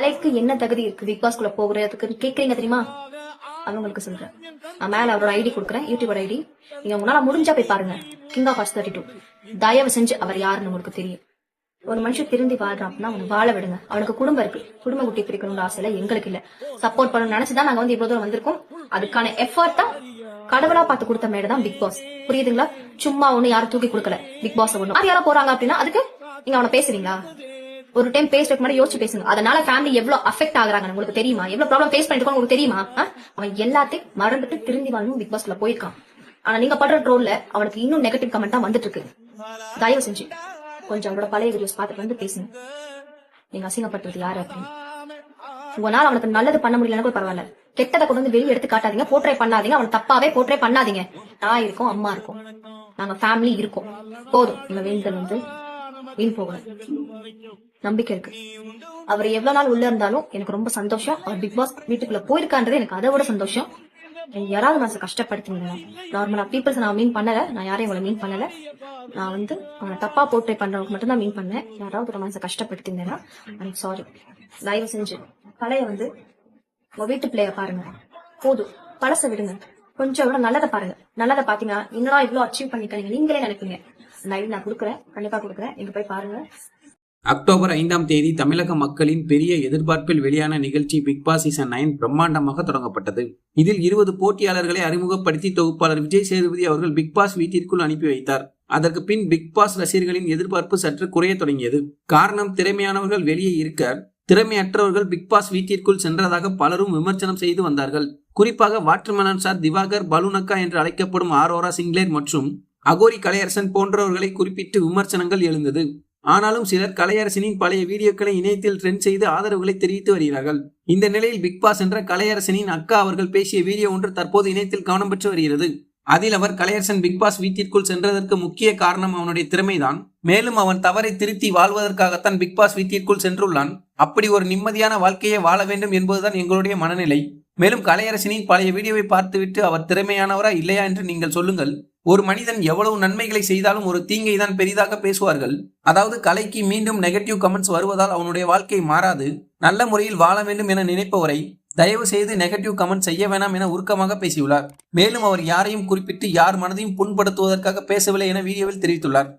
கலைக்கு என்ன தகுதி இருக்கு பிக் பாஸ்குள்ள போகிறதுக்கு? கேக்குறீங்க தெரியுமா? அவங்களுக்கு சொல்றேன். நான் மேல அவரோட ஐடி கொடுக்குறேன். யூடியூபோட ஐடி நீங்க உங்களால முடிஞ்சா போய் பாருங்க. King of hearts thirty two தயவு செஞ்சு அவர் யாருன்னு உங்களுக்கு தெரியும். ஒரு மனுஷன் திருந்தி வாழ்றான் அப்படின்னா வாழ விடுங்க. அவனுக்கு குடும்பம் இருக்கு. குடும்ப குட்டி பிரிக்கணும்னு ஆசை இல்ல. எங்களுக்கு இல்ல. சப்போர்ட் பண்ணணும் நினைச்சுதான் நாங்க வந்து இவ்வளவு தூரம் வந்திருக்கோம். அதுக்கான எஃபர்ட் தான் கடவுளா பார்த்து கொடுத்த மேடை தான் பிக் பாஸ் புரியுதுங்களா? சும்மா ஒண்ணு யாரும் தூக்கி கொடுக்கல. பிக் பாஸ் ஒண்ணு யாரும் போறாங்க அப்படின்னா அதுக்கு நீங்க அவனை பேசுறீங்களா? ஒரு டைம் பேசுறதுக்கு முன்னாடி யோசிச்சு பேசுங்க. அதனால ஃபேமிலி எவ்வளவு அஃபெக்ட் ஆகுறாங்க உங்களுக்கு தெரியுமா? எவ்வளவு ப்ராப்ளம் ஃபேஸ் பண்ணிட்டு உங்களுக்கு தெரியுமா? அவன் எல்லாத்தையும் மறந்துட்டு திரும்பி வாழணும் பிக் பாஸ்ல போயிருக்கான். ஆனா நீங்க படுற ட்ரோல்ல அவனுக்கு இன்னும் நெகட்டிவ் கமெண்ட் தான் வந்துட்டு இருக்கு. தயவு செஞ்சு கொஞ்சம் அவனோட பழைய வீடியோஸ் பார்த்துட்டு வந்து பேசுங்க. நீங்க அசிங்கப்பட்டது யாரு அப்படின்னு? உங்களால அவனுக்கு நல்லது பண்ண முடியலன்னா கூட பரவாயில்ல. கெட்டதை கொண்டு வந்து வெளியே எடுத்து காட்டாதீங்க. போர்ட்ரே பண்ணாதீங்க. அவன் தப்பாவே போர்ட்ரே பண்ணாதீங்க. நான் இருக்கும் அம்மா இருக்கும். நாங்க ஃபேமிலி இருக்கோம். போதும். இந்த வேண்டுதல் வந்து வீண் போகல நம்பிக்கை இருக்கு. அவர் எவ்வளவு நாள் உள்ள இருந்தாலும் எனக்கு ரொம்ப சந்தோஷம். அவர் பிக் பாஸ் வீட்டுக்குள்ள போயிருக்கான்றது எனக்கு அதை விட சந்தோஷம். யாராவது மனசு கஷ்டப்படுத்துங்க நார்மலா பீப்புள்ஸ் நான் மீன் பண்ணல. நான் யாரையும் உங்களை மீன் பண்ணல. நான் வந்து அவனை தப்பா போட்டு பண்றவங்க மட்டும் தான் மீன் பண்ணேன். யாராவது ஒரு மனசை கஷ்டப்படுத்திங்கன்னா ஐம் சாரி தயவு செஞ்சு பழைய வந்து உங்க வீட்டு பிள்ளைய பாருங்க. போதும். பழச விடுங்க. கொஞ்சம் விட நல்லதை பாருங்க. நல்லதை பாத்தீங்கன்னா இன்னும் இவ்வளவு அச்சீவ் பண்ணிக்கிறீங்க நீங்களே நினைப்பீங்க. நான் கொடுக்குறேன். கொடுக்குறேன். போய் அக்டோபர் ஐந்தாம் தேதி தமிழக மக்களின் பெரிய எதிர்பார்ப்பில் வெளியான நிகழ்ச்சி பிக் பாஸ் சீசன் நைன் பிரம்மாண்டமாக தொடங்கப்பட்டது. இதில் இருபது போட்டியாளர்களை அறிமுகப்படுத்தி தொகுப்பாளர் விஜய் சேதுபதி அவர்கள் பிக் பாஸ் வீட்டிற்குள் அனுப்பி வைத்தார். அதற்கு பின் பிக் பாஸ் ரசிகர்களின் எதிர்பார்ப்பு சற்று குறைய தொடங்கியது. காரணம் திறமையானவர்கள் வெளியே இருக்க திறமையற்றவர்கள் பிக் பாஸ் வீட்டிற்குள் சென்றதாக பலரும் விமர்சனம் செய்து வந்தார்கள். குறிப்பாக வாட்டர்மேலன் சார் திவாகர் பலூனக்கா என்று அழைக்கப்படும் ஆரோரா சிங்லேர் மற்றும் அகோரி கலையரசன் போன்றவர்களை குறிப்பிட்டு விமர்சனங்கள் எழுந்தது. ஆனாலும் சிலர் கலையரசனின் பழைய வீடியோக்களை இணையத்தில் ட்ரெண்ட் செய்து ஆதரவுகளை தெரிவித்து வருகிறார்கள். இந்த நிலையில் பிக் பாஸ் என்ற கலையரசனின் அக்கா அவர்கள் பேசிய வீடியோ ஒன்று தற்போது இணையத்தில் கவனம் பெற்று வருகிறது. அதில் அவர் கலையரசன் பிக் பாஸ் வீட்டிற்குள் சென்றதற்கு முக்கிய காரணம் அவனுடைய திறமைதான். மேலும் அவன் தவறை திருத்தி வாழ்வதற்காகத்தான் பிக் பாஸ் வீட்டிற்குள் சென்றுள்ளான். அப்படி ஒரு நிம்மதியான வாழ்க்கையை வாழ வேண்டும் என்பதுதான் எங்களுடைய மனநிலை. மேலும் கலையரசனின் பழைய வீடியோவை பார்த்துவிட்டு அவர் திறமையானவரா இல்லையா என்று நீங்கள் சொல்லுங்கள். ஒரு மனிதன் எவ்வளவு நன்மைகளை செய்தாலும் ஒரு தீங்கை தான் பெரிதாக பேசுவார்கள். அதாவது கலைக்கு மீண்டும் நெகட்டிவ் கமெண்ட்ஸ் வருவதால் அவனுடைய வாழ்க்கை மாறாது. நல்ல முறையில் வாழ வேண்டும் என நினைப்பவரை தயவு செய்து நெகட்டிவ் கமெண்ட் செய்ய வேணாம் என உருக்கமாக பேசியுள்ளார். மேலும் அவர் யாரையும் குறிப்பிட்டு யார் மனதையும் புண்படுத்துவதற்காக பேசவில்லை என வீடியோவில் தெரிவித்துள்ளார்.